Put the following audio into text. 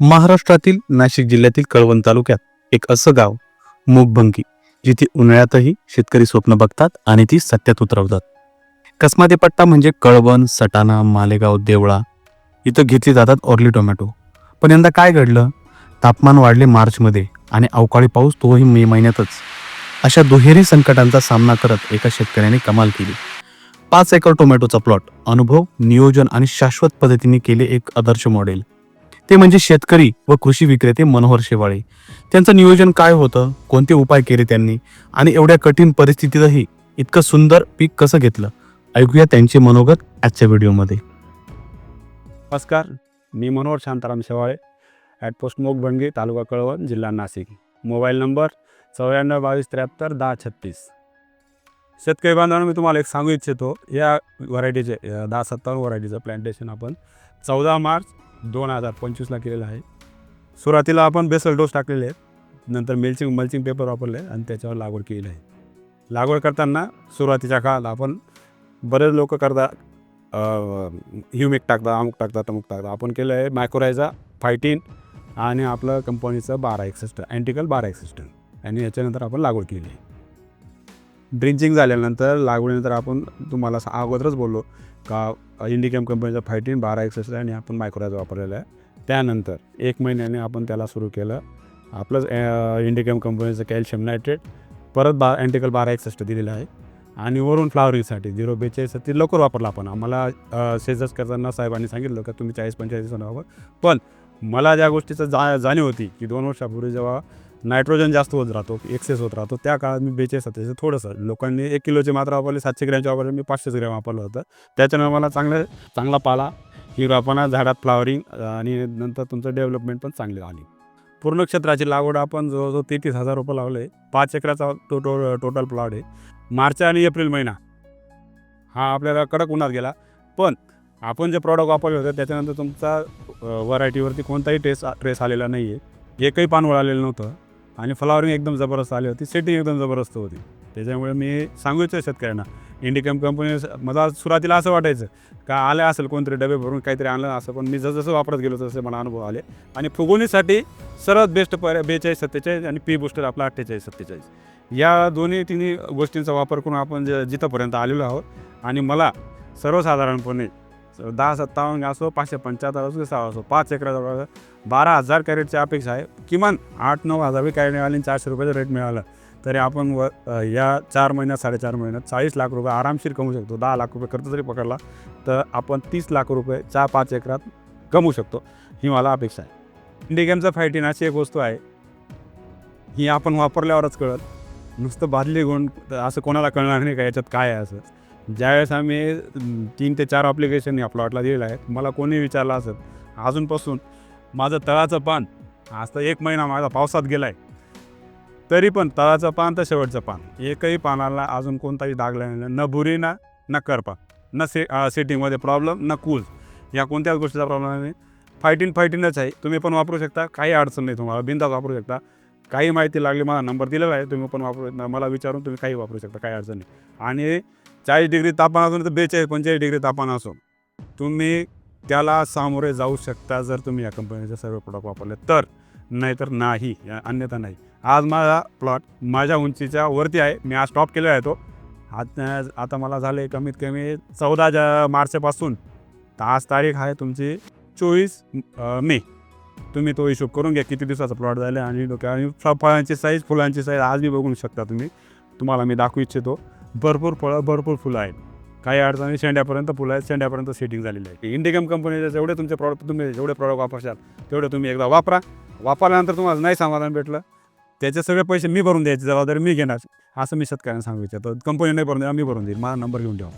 महाराष्ट्रातील नाशिक जिल्ह्यातील कळवण तालुक्यात एक असं गाव मूगभंगी जिथे उन्हाळ्यातही शेतकरी स्वप्न बघतात आणि ती सत्यात उतरवतात. कसमाते पट्टा म्हणजे कळवण सटाणा मालेगाव देवळा इथं घेतली जातात ऑर्ली टोमॅटो पण यंदा काय घडलं? तापमान वाढले मार्चमध्ये आणि अवकाळी पाऊस तोही मे महिन्यातच. अशा दुहेरी संकटांचा सामना करत एका शेतकऱ्याने कमाल केली. पाच एकर टोमॅटोचा प्लॉट अनुभव नियोजन आणि शाश्वत पद्धतीने केले एक आदर्श मॉडेल ते म्हणजे शेतकरी व कृषी विक्रेते मनोहर शेवाळे. त्यांचं नियोजन काय होतं? कोणते उपाय केले त्यांनी? आणि एवढ्या कठीण परिस्थितीतही इतकं सुंदर पीक कसं घेतलं? ऐकूया त्यांचे मनोगत आजच्या व्हिडिओमध्ये. नमस्कार मी मनोहर शांताराम शेवाळे ॲट पोस्ट मोगबंगी तालुका कळवण जिल्हा नाशिक. मोबाईल नंबर चौऱ्याण्णव बावीस त्र्याहत्तर दहा छत्तीस. शेतकरी बांधवांना मी तुम्हाला एक सांगू इच्छितो. या व्हरायटीचे दहा सत्तावन्न व्हरायटीचं प्लांटेशन आपण चौदा मार्च दोन हजार पंचवीसला केलेला आहे. सुरुवातीला आपण बेसल डोस टाकलेले आहेत. नंतर मिल्चिंग मल्चिंग पेपर वापरले आणि त्याच्यावर लागवड केलेली आहे. लागवड करताना सुरुवातीच्या काळात आपण बरेच लोक करतात ह्युमिक टाकतात अमुक टाकतात तमुक टाकतात. आपण केलं आहे मायक्रोरायझा फायटीन आणि आपलं कंपनीचं बारा एक्सिस्ट अँटिकल बारा एक्सिस्ट आणि याच्यानंतर आपण लागवड केली आहे. ड्रिंचिंग झाल्यानंतर लागवडीनंतर आपण तुम्हाला अगोदरच बोललो का इंडिकॅम कंपनीचं फायटीन बारा एक्सेस आणि आपण मायक्रोज वापरलेला आहे. त्यानंतर एक महिन्याने आपण त्याला सुरू केलं. आपलंच इंडिकॅम कंपनीचं कॅल्शियम नायट्रेट परत बा अँटिकल बारा एकसष्ट दिलेलं आहे. आणि वरून फ्लावरिंगसाठी झिरो बेचाळीस ती लवकर वापरला आपण. आम्हाला सेजस करताना साहेबांनी सांगितलं का तुम्ही चाळीस पंचेचाळीस वापर. पण मला ज्या गोष्टीचं जा जाणीव होती की दोन वर्षापूर्वी जेव्हा नायट्रोजन जास्त होत राहतो एक्सेस होत राहतो. त्या काळात मी बेचाळीस सत्याचं थोडंसं. लोकांनी एक किलोची मात्रा वापरली सातशे ग्रॅमची वापरली मी पाचशेच ग्रॅम वापरलं होतं. त्याच्यानं मला चांगलं चांगला पाला हिरवापणा झाडात फ्लावरिंग आणि नंतर तुमचं डेव्हलपमेंट पण चांगली आली पूर्ण क्षेत्राची लागवड आपण जवळजवळ तेहतीस हजार रुपये लावले. पाच एकराचा टो टो टोटल प्लॉट आहे. मार्च आणि एप्रिल महिना हा आपल्याला कडक उन्हात गेला. पण आपण जे प्रॉडक्ट वापरले होते त्याच्यानंतर तुमचा व्हरायटीवरती कोणताही ट्रेस ट्रेस आलेला नाही आहे एकही पान वळालेलं नव्हतं. आणि फ्लावरिंग एकदम जबरदस्त आली होती. सेटिंग एकदम जबरदस्त होती. त्याच्यामुळे मी सांगू इच्छितो शेतकऱ्यांना इंडिकम कंपनी मला सुरुवातीला असं वाटायचं का आलं असेल कोणतरी डबे भरून काहीतरी आणलं असं पण मी जसं वापरत गेलो तसे मला अनुभव आले. आणि फुगवणीसाठी सर्वात बेस्ट पर्याय बेचाळीस सत्तेचाळीस आणि पी बुस्टर आपला अठ्ठेचाळीस सत्तेचाळीस. या दोन्ही तिन्ही गोष्टींचा वापर करून आपण जे जिथंपर्यंत आलेलो आहोत. आणि मला सर्वसाधारणपणे दहा सत्तावन्न असो पाचशे पंच्याहत्तर असो सहा असो पाच एकराचा बारा हजार कॅरेटची अपेक्षा आहे. किमान आठ नऊ हजार कॅरेट मिळाली आणि चारशे रुपयाचा रेट मिळाला. तरी आपण व या चार महिन्यात साडेचार महिन्यात चाळीस लाख रुपये आरामशीर कमवू शकतो. दहा लाख रुपये खर्च जरी पकडला तर आपण तीस लाख रुपये चार पाच एकरात कमवू शकतो. ही मला अपेक्षा आहे. इंडिगेमचं फायटीन अशी एक वस्तू आहे. ही आपण वापरल्यावरच कळत नुसतं बादली गुण असं कोणाला कळणार नाही का याच्यात काय आहे असं. ज्यावेळेस आम्ही तीन ते चार ॲप्लिकेशन या प्लॉटला दिलेलं आहे मला कोणी विचारलं असत अजूनपासून माझं तळाचं पान आज तर एक महिना माझा पावसात गेला आहे तरी पण तळाचं पान तर शेवटचं पान. एकही पानाला अजून कोणताही दाग लागलेला नाही. न बुरी ना न करपा न से सेटिंगमध्ये प्रॉब्लेम न कूल. या कोणत्याच गोष्टीचा प्रॉब्लेम नाही. फायटिन फायटिनच आहे. तुम्ही पण वापरू शकता. काही अडचण नाही तुम्हाला. बिंदास वापरू शकता. काही माहिती लागली मला नंबर दिलेला आहे. तुम्ही पण वापरू मला विचारून तुम्ही काही वापरू शकता. काही अडचण नाही. आणि चाळीस डिग्री तापमान असून तर बेचाळीस पंचेचाळीस डिग्री तापमान असो तुम्ही त्याला सामोरे जाऊ शकता जर तुम्ही या कंपनीचे सर्व प्रोडक्ट वापरले तर. नाहीतर नाही या- अन्यथा नाही. आज माझा प्लॉट माझ्या उंचीच्या वरती आहे. मी आज स्टॉप केलेला आहे तो. आज आता मला झाले कमीत कमी चौदा जा मार्चपासून. तर आज तारीख आहे तुमची चोवीस मे. तुम्ही तो हिशोब करून घ्या किती दिवसाचा प्लॉट झाला आणि डोक्या आणि फ- फळांची साईज फुलांची साईज आज मी बघू शकता तुम्ही. तुम्हाला मी दाखवू इच्छितो. भरपूर फळं भरपूर फुलं आहेत. काही अडचणी शेंड्यापर्यंत फुलं आहेत शेंड्यापर्यंत सेटिंग झालेली आहे. इंडिकम कंपनीचे जेवढे तुमचे प्रॉडक्ट तुम्ही जेवढे प्रॉडक्ट वापरशाल तेवढे तुम्ही एकदा वापरा. वापरल्यानंतर तुम्हाला नाही समाधान भेटलं त्याचे सगळे पैसे मी भरून द्यायची जबाबदारी मी घेणार. असं मी शेतकऱ्यांना सांगू इच्छितो. कंपनी नाही भरून द्या मी भरून देईल माझा नंबर घेऊन ठेवा.